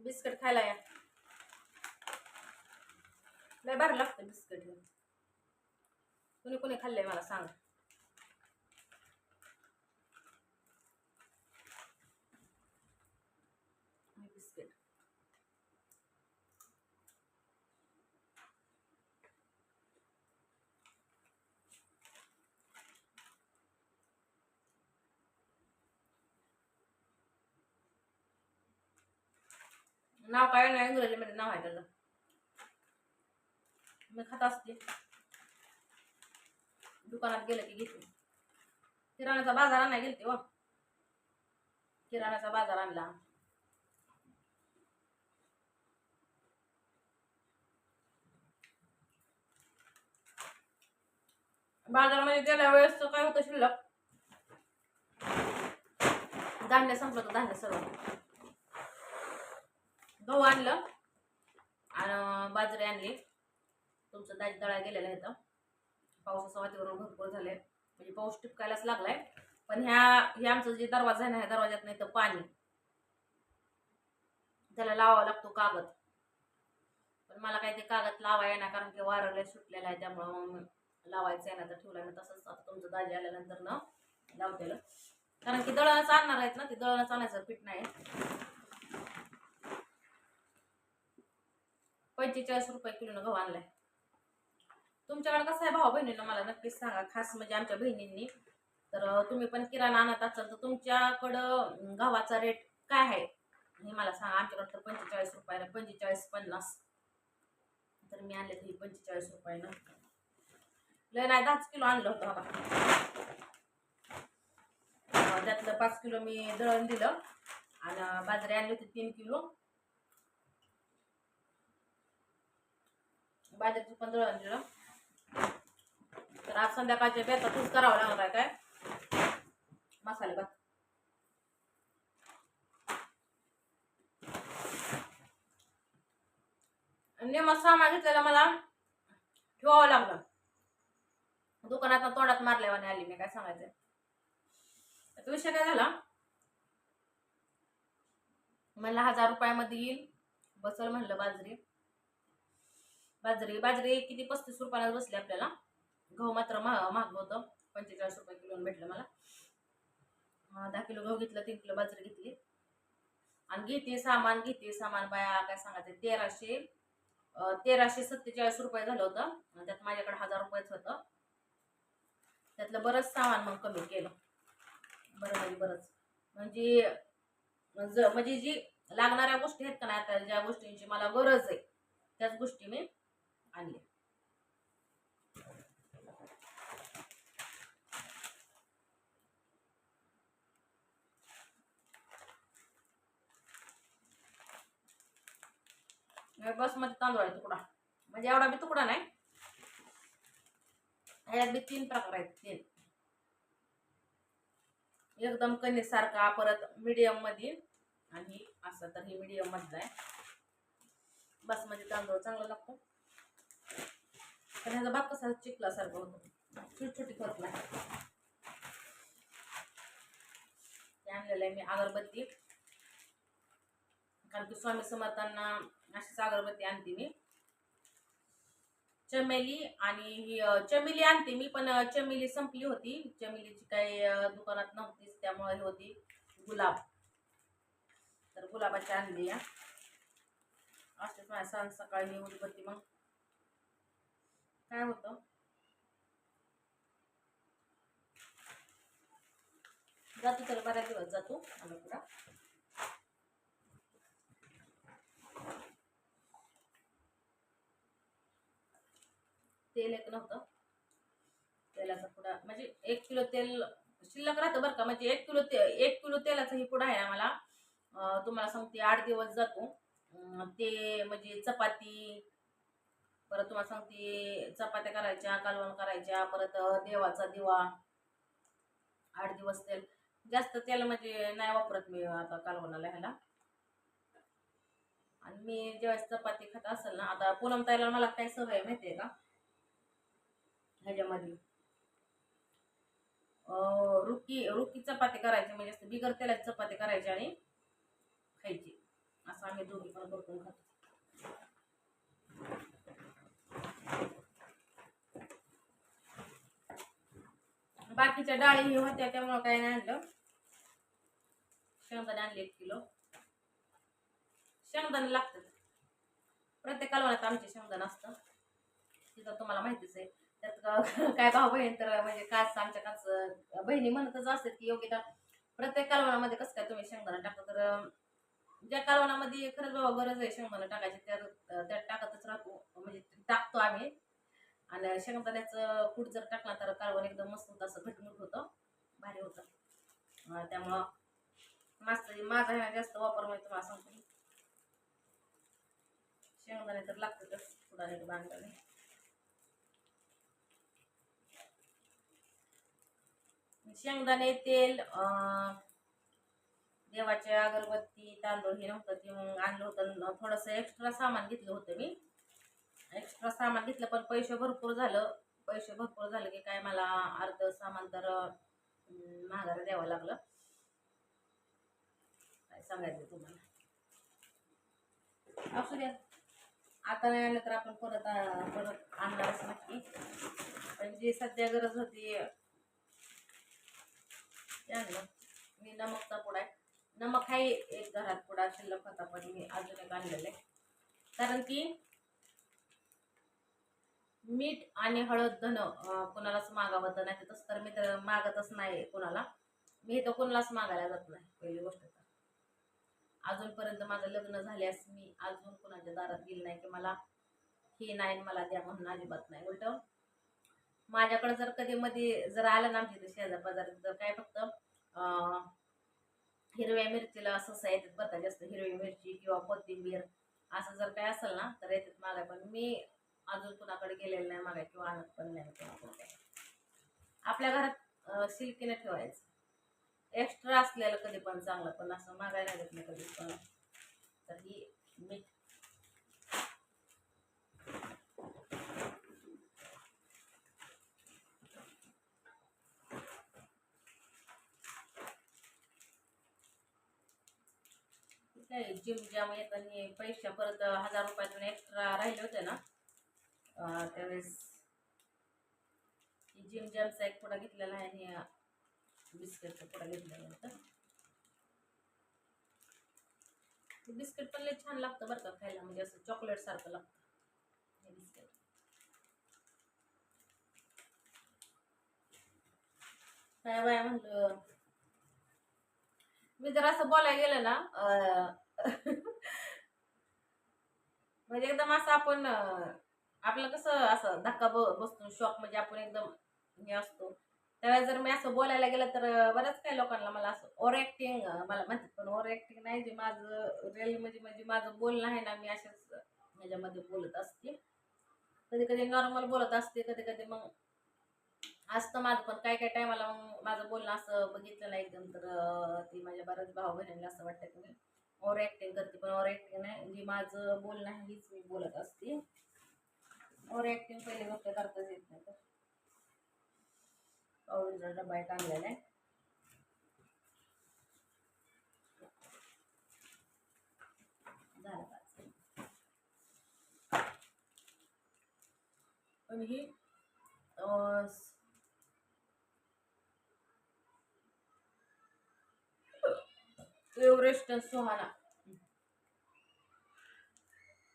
Biscuit खायला या. लय भारी लागतं बिस्किट हे. कुणी कुणी खाल्लंय मला सांग बिस्किट नाव काय नाही इंग्रजीमध्ये नाव आहे त्याचं. मी खात असते. दुकानात गेलं की घेते. किराण्याचा बाजार आणायला गेलते व किराण्याचा बाजार आणला. बाजारामध्ये गेल्या वेळेस तर काय होतं शिल्लक? धान्य संपलं तर धान्य सर्व गहू आणलं. आणि बाजरी आणली. तुमचं दाजी दळा गेलेलं आहे तर पावसाचं वातावरण भरपूर झालंय. म्हणजे पाऊस टिपकायलाच लागलाय. पण ह्या हे आमचं जे दरवाजा आहे ना ह्या दरवाज्यात नाही तर पाणी. त्याला लावावा लागतो कागद. पण मला काही ते कागद लावाय ना कारण की वारं सुटलेलं आहे. त्यामुळं मग लावायचं आहे ना तर ठेवलं ना तसंच आता तुमचं दाजी आल्यानंतर ना लावतेलं कारण की दळणच आणणार आहेत ना ते दळणच आणायचं पीठ नाही. पंचेचाळीस रुपये किलोनं गहू आणलाय. तुमच्याकडे कसं आहे भाऊ बहिणीला मला नक्कीच सांगा. खास म्हणजे आमच्या बहिणींनी. तर तुम्ही पण किराणा आणत असाल तर तुमच्याकडं गव्हाचा रेट काय आहे? हे मला सांगा. आमच्याकडं तर पंचेचाळीस रुपयाला पंचेचाळीस पन्नास. तर मी आणले तरी पंचेचाळीस रुपयानं. लय नाही दहाच किलो आणलं होतं बाबा. त्यातलं पाच किलो मी दळण दिलं. आणि बाजरी आणली होती तीन किलो. बाजरीचं पण दळण दिलं तर आज संध्याकाळच्या बेतातच करावं लागणार आहे काय? मसाले भात. नेमक सामान घेतलेला मला ठेवावं लागलं. दुकानात तोंडात मारल्यावाने आली मी काय सांगायचं आता विषय काय झाला? मला हजार रुपयामध्ये येईल. बसल म्हणलं बाजरी. बाजरी बाजरी किती? पस्तीस रुपयाला बसली आपल्याला. गहू मात्र महाग महाग होतं. पंचेचाळीस रुपये किलोनं भेटलं मला. दहा किलो गहू घेतलं तीन किलो बाजरी घेतली. आणि घेते सामान घेते सामान बाया काय सांगायचं तेराशे तेराशे सत्तेचाळीस रुपये झालं होतं. आणि त्यात माझ्याकडे हजार रुपयेच होतं. त्यातलं बरंच सामान मग कमी केलं. बरं म्हणजे बरंच. म्हणजे ज- म्हणजे जी लागणाऱ्या गोष्टी आहेत का नाही आता ज्या गोष्टींची मला गरज आहे त्याच गोष्टी मी आणले बसमध्ये तांदूळ आहे तुकडा. म्हणजे एवढा बी तुकडा नाही. ह्यात बी तीन प्रकार आहेत तीन. एकदम कणिक सारखा परत मिडियममध्ये आणि असं तर हे मीडियम मधला आहे. बसमध्ये तांदूळ चांगला लागतो. पण ह्याचा भात कसा चिकलासारखं होतो. छोटी छोटी करत नाही ते आणलेलं आहे मी अगरबत्ती. कारण की स्वामी समर्थांना अशीच अगरबत्ती आणते मी. चमेली आणि ही चमेली आणते मी पण चमेली संपली होती. चमेलीची काही दुकानात नव्हतीच त्यामुळे ही होती गुलाब. तर गुलाबाची आणली या असेच माझ्या सकाळी उदबत्ती मग काय होतं? जातो तर बऱ्याच दिवस जातो आम्ही तेल एक नव्हतं. तेलाचा पुडा म्हणजे एक किलो तेल शिल्लक राहतं बरं का म्हणजे एक किलो ते एक किलो तेलाचा ही पुडा आहे आम्हाला. तुम्हाला सांगते आठ दिवस जातो. ते म्हणजे चपाती परत तुम्हाला सांगते चपात्या करायच्या कालवण करायच्या परत देवाचा दिवा. आठ दिवस तेल जास्त तेल म्हणजे नाही वापरत मी आता कालवणाला ह्याला आणि मी जेव्हा चपाती खात असेल ना आता पूनम ताईला मला काय सवय आहे माहितीये का? ह्याच्यामध्ये. रुकी रुकी चपाती करायची म्हणजे असं बिगर तेलाची चपाती करायची आणि खायची. असं आम्ही दोघी पण भरपूर खातो बाकीच्या डाळी हे होत्या त्यामुळं काय नाही आणलं. शेंगदाणे आणले एक किलो. शेंगदाणे लागतात. प्रत्येक कालवणात आमचे शेंगदाणे असतं तिथं तुम्हाला माहितीच आहे त्यात काय भाऊ बहीण तर म्हणजे काच आमच्या काच बहिणी म्हणतच असतात की योग्यता प्रत्येक कालवणामध्ये कसं काय तुम्ही शेंगदाणा टाकता तर ज्या कालवणामध्ये खरंच बाबा गरज आहे शेंगदाणा टाकायची त्या त्यात टाकतच राहतो. म्हणजे टाकतो आम्ही. आणि शेंगदाण्याचं कूट जर टाकला तर कालवण एकदम मस्त होतं असं घटमुट होतं. भारी होतं. त्यामुळं मस्त माझा ह्या जास्त वापर म्हणजे तुम्हाला सांगतो शेंगदाणे तर लागतातच कुडाने बांधताने शेंगदाणे तेल अं, देवाचे अगरबत्ती तांदूळ हे नव्हतं ते मग आणलं होतं थोडंसं एक्स्ट्रा सामान घेतलं होतं मी. एक्स्ट्रा सामान घेतलं पण पैसे भरपूर झालं. पैसे भरपूर झालं की काय मला अर्ध सामान तर महागारा द्यावं लागलं. काय सांगायचं तुम्हाला? असू द्या आता नाही आलं तर आपण परत आ- परत आणणारच नक्की. पण जी सध्या गरज होती आणलं. मी नमकचा पुडा आहे. नमक आहे एक घरात पुडा शिल्लक होता पण मी अजून एक आणलेलं. आहे कारण की मीठ आणि हळद धन कोणालाच मागावं तर नाही तसं तर मी तर मागतच नाही कोणाला. मी तर कोणालाच मागायला जात नाही पहिली गोष्ट तर. अजूनपर्यंत माझं लग्न झाल्यास मी अजून कोणाच्या दारात गेली नाही की मला हे नाही मला द्या म्हणून अजिबात नाही. उलट माझ्याकडे जर कधी मध्ये जर आलं ना आमच्या इथे शेजार बाजारात काय फक्त हिरव्या मिरचीला असं येतात बरं का जास्त हिरवी मिरची किंवा कोथिंबीर असं जर काय असेल ना तर येतात मागाय पण मी अजून कुणाकडे गेलेलं नाही मागाय किंवा आणत पण नाही कुणाकडे. काय. आपल्या घरात सिल्कीने ठेवायचं. एक्स्ट्रा असलेलं कधी पण चांगलं पण असं मागायला लागत नाही कधी पण तर ही मीठ नाही जिम ज्यामुळे त्यांनी आणि पैसे परत हजार रुपयातून एक्स्ट्रा राहिले होते ना? त्यावेळेस जिम जॅमचा एक पुडा घेतलेला आहे आणि बिस्किटचा पुडा घेतलेला होता ते बिस्किट पण लय छान लागतं बरं का खायला म्हणजे असं चॉकलेट सारखं लागतं. हे बिस्किट काय बाया म्हणलं मी जर असं बोलायला गेलं ना म्हणजे एकदम असं आपण आपलं कसं असं धक्का ब बसतो शॉक म्हणजे आपण एकदम हे असतो. त्यावेळेस जर मी असं बोलायला गेलं तर बरंच बऱ्याच काही लोकांना मला असं ओव्हर ॲक्टिंग मला म्हणतात पण ओव्हर ॲक्टिंग नाही जे माझं रिअल म्हणजे म्हणजे माझं बोलणं आहे ना मी अशाच ह्याच्यामध्ये बोलत असते. कधी कधी नॉर्मल बोलत असते कधी कधी मग असतं माझं पण काय काय टायमाला मग माझं बोलणं असं बघितलं नाही एकदम तर ती माझ्या बऱ्याच भाऊ बहिणीला असं वाटतं की मी ओव्हर ॲक्टिंग करते पण ओव्हर ॲक्टिंग नाही. जी माझं बोलणं आहे हीच मी बोलत असते. ओव्हर ॲक्टिंग पहिले गोष्ट करताच येत नाही तर. पाऊलचा डबा एक आणलेला आहे. झालं पण ही एव्हरेस्ट सोहाना.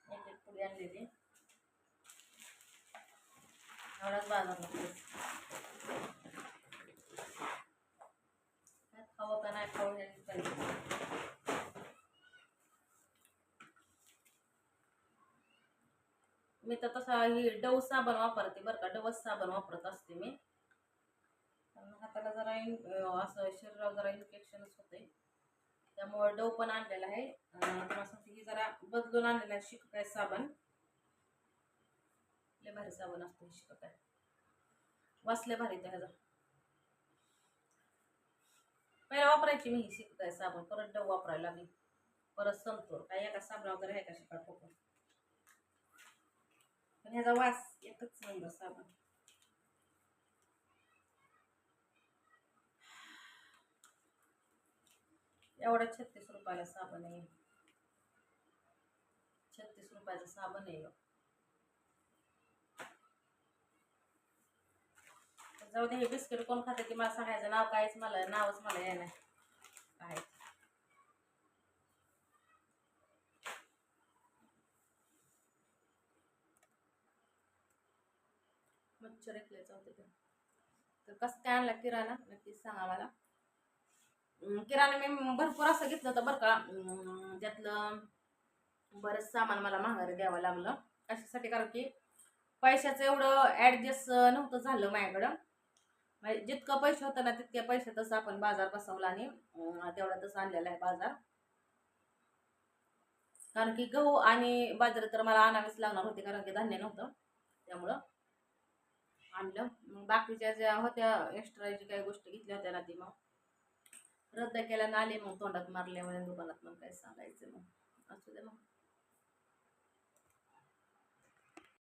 एक एक पुडी आणलेली एवढाच बाजार खावं का नाही खाऊ पाहिजे. मी तर तसा ही डव साबण वापरते बरं का डवच साबण वापरत असते मी. हाताला जरा असं शरीरावर जरा इन्फेक्शनच होते त्यामुळे डव पण आणलेला आहे. अं, सांगते की जरा बदलून आणलेला आहे शिकत आहे साबण. लय भारी साबण असतो शिकत आहे. वाचल्या भारी त्या ह्याचा. पहिला वापरायची मी ही आहे साबण. परत डव वापरायला लागली. परत संपतो काय एका साबण वगैरे आहे का शिकाय ठोकून पण ह्याचा वास एकच नंबर साबण. एवढा छत्तीस रुपयाला साबण आहे. छत्तीस रुपयाचा साबण आहे. जाऊ दे हे बिस्किट कोण खाते ते मला सांगायचं. नाव कायच मला नावच मला ये नाही काय? मच्छर ऐकले जाऊ दे. तर कसं काय आणला किराणा? नक्कीच सांगा मला. किराणा मी भरपूर असं घेतलं होतं बरं का. त्यातलं बरंच सामान मला माघारी द्यावं लागलं. कशासाठी? कारण की पैशाचं एवढं ॲडजस्ट नव्हतं झालं माझ्याकडं. म्हणजे जितकं पैसे होतं ना तितक्या पैशातच आपण बाजार बसवला आणि तेवढा तसं आणलेला आहे बाजार. कारण की गहू आणि बाजरी तर मला आणावेच लागणार होते कारण की धान्य नव्हतं. त्यामुळं आणलं. मग बाकीच्या ज्या होत्या एक्स्ट्रा जी काही गोष्टी घेतल्या होत्या ना ती मग रद्द केल्यानं आले मग तोंडात मारले दुकानात मग काय सांगायचं मग? असू दे मग.